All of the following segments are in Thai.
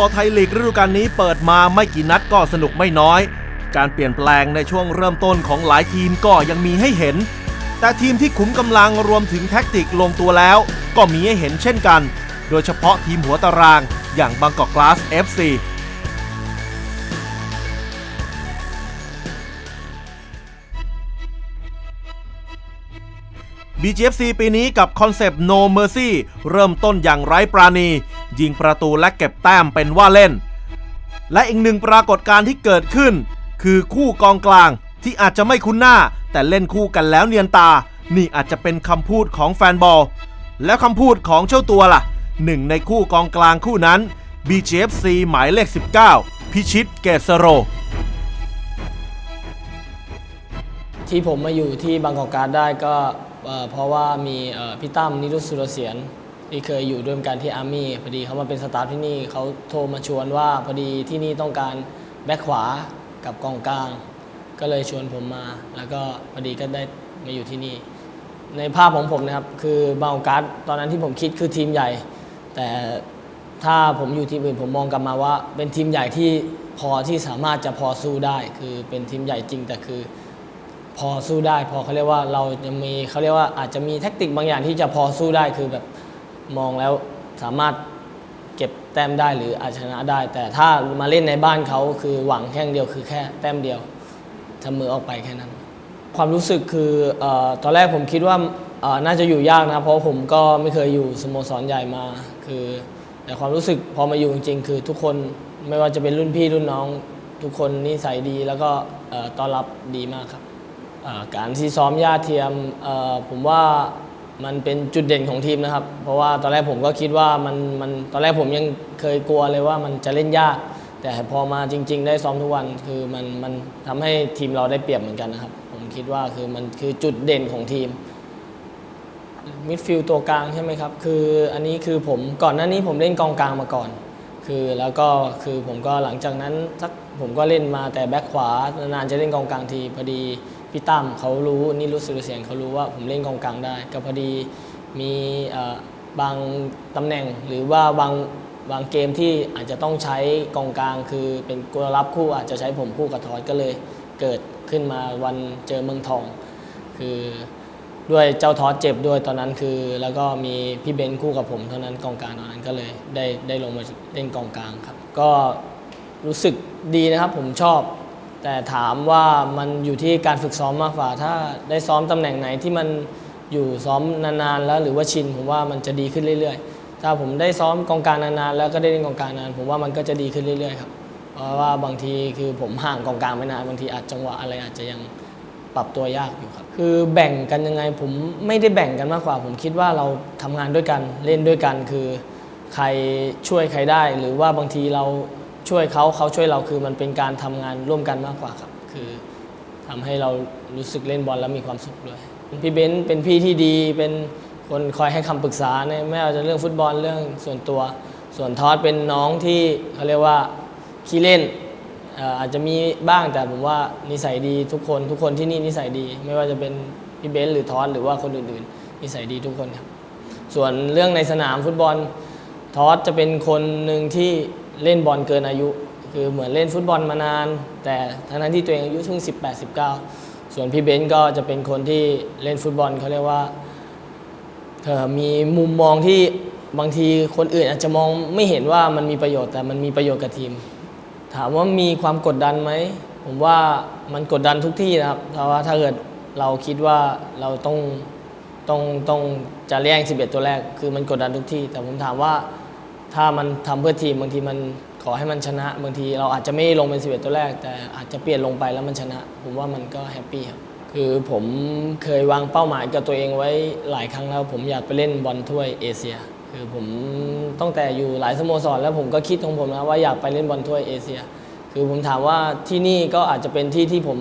บอลไทยลีกฤดูกาลนี้เปิดมาไม่กี่นัดก็สนุกไม่น้อย การเปลี่ยนแปลงในช่วงเริ่มต้นของหลายทีมก็ยังมีให้เห็น แต่ทีมที่ขุมกำลังรวมถึงแท็กติกลงตัวแล้ว ก็มีให้เห็นเช่นกัน โดยเฉพาะทีมหัวตารางอย่างบางกอกกลาส FC BGFC ปีนี้กับคอนเซปต์ No Mercy เริ่มต้นอย่างไร้ปราณี ยิงประตูและเก็บแต้มเป็นว่าเล่น และอีกหนึ่งปรากฏการณ์ที่เกิดขึ้น คือคู่กองกลางที่อาจจะไม่คุ้นหน้า แต่เล่นคู่กันแล้วเนียนตา นี่อาจจะเป็นคำพูดของแฟนบอล แล้วคำพูดของเจ้าตัวล่ะหนึ่งในคู่กองกลางคู่นั้น BGFC หมายเลข 19 พิชิตเกษโร ที่ผมมาอยู่ที่บางกอกการ์ดได้ก็เพราะว่ามีพี่ตั้มนิรุตสุรเสียน ที่เคยอยู่ด้วยกันที่อาร์มี่พอดีเขามาเป็นสตาฟที่นี่เขาโทรมาชวนว่าพอดีที่นี่ต้องการแบ็คขวากับกองกลาง ก็เลยชวนผมมา แล้วก็พอดีก็ได้มาอยู่ที่นี่ ในภาพของผมนะครับคือบางการ์ดตอนนั้นที่ผมคิดคือทีมใหญ่ แต่ถ้าผมอยู่ทีมอื่นผมมองกลับมาว่า เป็นทีมใหญ่ที่พอที่สามารถจะพอสู้ได้ คือเป็นทีมใหญ่จริงแต่คือพอสู้ได้ พอเขาเรียกว่าเราจะมีเขาเรียกว่าอาจจะมีแท็กติกบางอย่างที่จะพอสู้ได้คือแบบ มองแล้วสามารถเก็บแต้มได้หรืออาจชนะได้ แต่ถ้ามาเล่นในบ้านเขาคือหวังแค่เดียวคือแค่แต้มเดียวทำมือออกไปแค่นั้น ความรู้สึกคือออตอนแรกผมคิดว่าน่าจะอยู่ยากนะ เพราะผมก็ไม่เคยอยู่สโมสรใหญ่มา คือ แต่ความรู้สึกพอมาอยู่จริงๆ คือทุกคนไม่ว่าจะเป็นรุ่นพี่รุ่นน้อง ทุกคนนิสัยดีแล้วก็ต้อนรับดีมากครับการที่ซ้อมย่าเทียมผมว่า มันเป็นจุดเด่นของทีมนะครับ เพราะว่าตอนแรกผมก็คิดว่ามันมันตอนแรกผมยังเคยกลัวเลยว่ามันจะเล่นยาก แต่พอมาจริง ๆ ได้ซ้อมทุกวันคือมันมันทำให้ทีมเราได้เปรียบเหมือนกันนะครับ ผมคิดว่าคือมันคือจุดเด่นของทีมมิดฟิลด์ตัวกลางใช่ไหมครับ คืออันนี้คือผมก่อนหน้านี้ผมเล่นกองกลางมาก่อน คือแล้วก็คือผมก็หลังจากนั้นสักผมก็เล่นมาแต่แบ็คขวานานๆจะเล่นกองกลางทีพอดี พี่ตั้มเขารู้นี่รู้สึกเสียงเขารู้ว่าผมเล่นกองกลางได้ ก็พอดีมีบางตำแหน่งหรือว่าบางบางเกมที่อาจจะต้องใช้กองกลาง คือเป็นตัวรับคู่อาจจะใช้ผมคู่กับทอดก็เลยเกิดขึ้นมาวันเจอเมืองทอง คือด้วยเจ้าทอสเจ็บด้วยตอนนั้นคือ แล้วก็มีพี่เบนซ์คู่กับผมเท่านั้นกองกลางตอนนั้นก็เลยได้ได้ลงมาเล่นกองกลางครับ ก็รู้สึกดีนะครับผมชอบ แต่ถามว่ามันอยู่ที่การฝึกซ้อมมากกว่า ถ้าได้ซ้อมตำแหน่งไหนที่มันอยู่ซ้อมนานๆแล้วหรือว่าชินผมว่ามันจะดีขึ้นเรื่อยๆ ถ้าผมได้ซ้อมกองกลางนานๆ แล้วก็ได้เล่นกองกลางนานผมว่ามันก็จะดีขึ้นเรื่อยๆครับเพราะว่าบางทีคือผมห่างกองกลางไม่นานบางทีอาจจังหวะอะไรอาจจะยังปรับตัวยากอยู่ครับ คือแบ่งกันยังไงผมไม่ได้แบ่งกันมากกว่า ผมคิดว่าเราทำงานด้วยกันเล่นด้วยกันคือ ใครช่วยใครได้ หรือว่าบางทีเรา ช่วยเขาเขาช่วยเราคือมันเป็นการทำงานร่วมกันมากกว่าครับ คือทำให้เรารู้สึกเล่นบอลแล้วมีความสุขด้วยพี่เบนซ์เป็นพี่ที่ดีเป็นคนคอยให้คำปรึกษาในไม่ว่าจะเรื่องฟุตบอลเรื่องส่วนตัว ส่วนทอดเป็นน้องที่เขาเรียกว่าขี้เล่นเอ่ออาจจะมีบ้างแต่ผมว่านิสัยดีทุกคนทุกคนที่นี่นิสัยดี ไม่ว่าจะเป็นพี่เบนซ์หรือทอสหรือว่าคนอื่นๆ นิสัยดีทุกคนครับ ส่วนเรื่องในสนามฟุตบอลทอสจะเป็นคนหนึ่งที่ เล่นบอลเกินอายุ คือเหมือนเล่นฟุตบอลมานาน แต่ทั้งนั้นที่ตัวเองอายุเพิ่ง 18 19 ส่วนพี่เบนซ์ก็จะเป็นคนที่เล่นฟุตบอลเขาเรียกว่าเอ่อมีมุมมองที่บางทีคนอื่นอาจจะมองไม่เห็นว่ามันมีประโยชน์แต่มันมีประโยชน์กับทีม ถามว่ามีความกดดันไหม ผมว่ามันกดดันทุกที่นะครับเพราะว่าถ้าเกิดเราคิดว่าเราต้องต้องต้องจะแย่ง11 ตัวแรก คือมันกดดันทุกที่ แต่ผมถามว่า ถ้ามันทำเพื่อทีมบางทีมันขอให้มันชนะ บางทีเราอาจจะไม่ลงเป็น11ตัวแรก แต่อาจจะเปลี่ยนลงไปแล้วมันชนะ ผมว่ามันก็แฮปปี้ครับคือผมเคยวางเป้าหมายกับตัวเองไว้หลายครั้งแล้ว ผมอยากไปเล่นบอลถ้วยเอเชีย คือผมตั้งแต่อยู่หลายสโมสรแล้วผมก็คิดของผมนะว่าอยากไปเล่นบอลถ้วยเอเชีย คือผมถามว่าที่นี่ก็อาจจะเป็นที่ที่ผม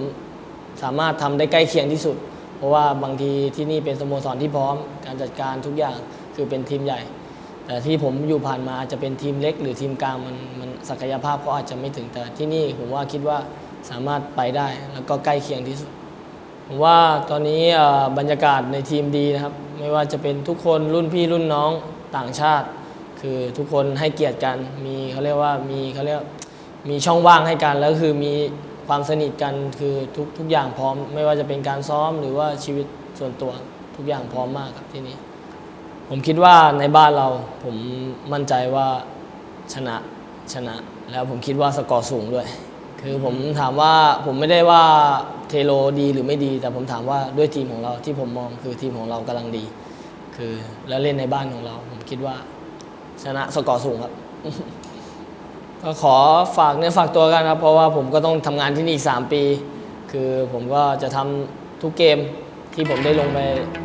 สามารถทำได้ใกล้เคียงที่สุด เพราะว่าบางทีที่นี่เป็นสโมสรที่พร้อมการจัดการทุกอย่างคือเป็นทีมใหญ่ แต่ที่ผมอยู่ผ่านมาอาจจะเป็นทีมเล็ก หรือทีมกลางมันมันศักยภาพเขาอาจจะไม่ถึงแต่ที่นี่ผมว่าคิดว่าสามารถไปได้ แล้วก็ใกล้เคียงที่สุดผมว่าตอนนี้บรรยากาศในทีมดีนะครับ ไม่ว่าจะเป็นทุกคนรุ่นพี่รุ่นน้องต่างชาติ คือทุกคนให้เกียรติกัน มีเขาเรียกว่ามีเขาเรียกมีช่องว่างให้กันแล้วคือมีความสนิทกันคือทุกทุกอย่างพร้อม ไม่ว่าจะเป็นการซ้อมหรือว่าชีวิตส่วนตัวทุกอย่างพร้อมมากครับที่นี่ ผมคิดว่าในบ้านเราผมมั่นใจว่าชนะชนะ แล้วผมคิดว่าสกอร์สูงด้วย คือผมถามว่าผมไม่ได้ว่าเทโลดีหรือไม่ดี แต่ผมถามว่าด้วยทีมของเราที่ผมมองคือทีมของเรากำลังดี คือแล้วเล่นในบ้านของเรา ผมคิดว่า ชนะสกอร์สูงครับก็ขอฝากเนื้อฝากตัวกันครับ เพราะว่าผมก็ต้องทำงานที่นี่อีก 3 ปี คือผมก็จะทำทุกเกม ที่ผมได้ลงไป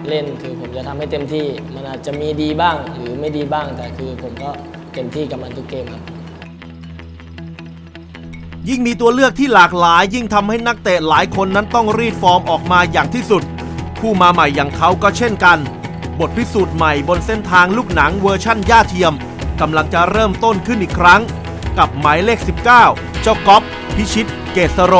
เล่นคือผมจะทำให้เต็มที่มันอาจจะมีดีบ้างหรือไม่ดีบ้าง แต่คือผมก็เต็มที่กับมันทุกเกมครับ ยิ่งมีตัวเลือกที่หลากหลาย ยิ่งทำให้นักเตะหลายคนนั้นต้องรีดฟอร์มออกมาอย่างที่สุด ผู้มาใหม่อย่างเขาก็เช่นกัน บทพิสูจน์ใหม่บนเส้นทางลูกหนังเวอร์ชั่นย่าเทียมกำลังจะเริ่มต้นขึ้นอีกครั้ง กับหมายเลข 19 เจ้าก๊อฟพิชิตเกษโร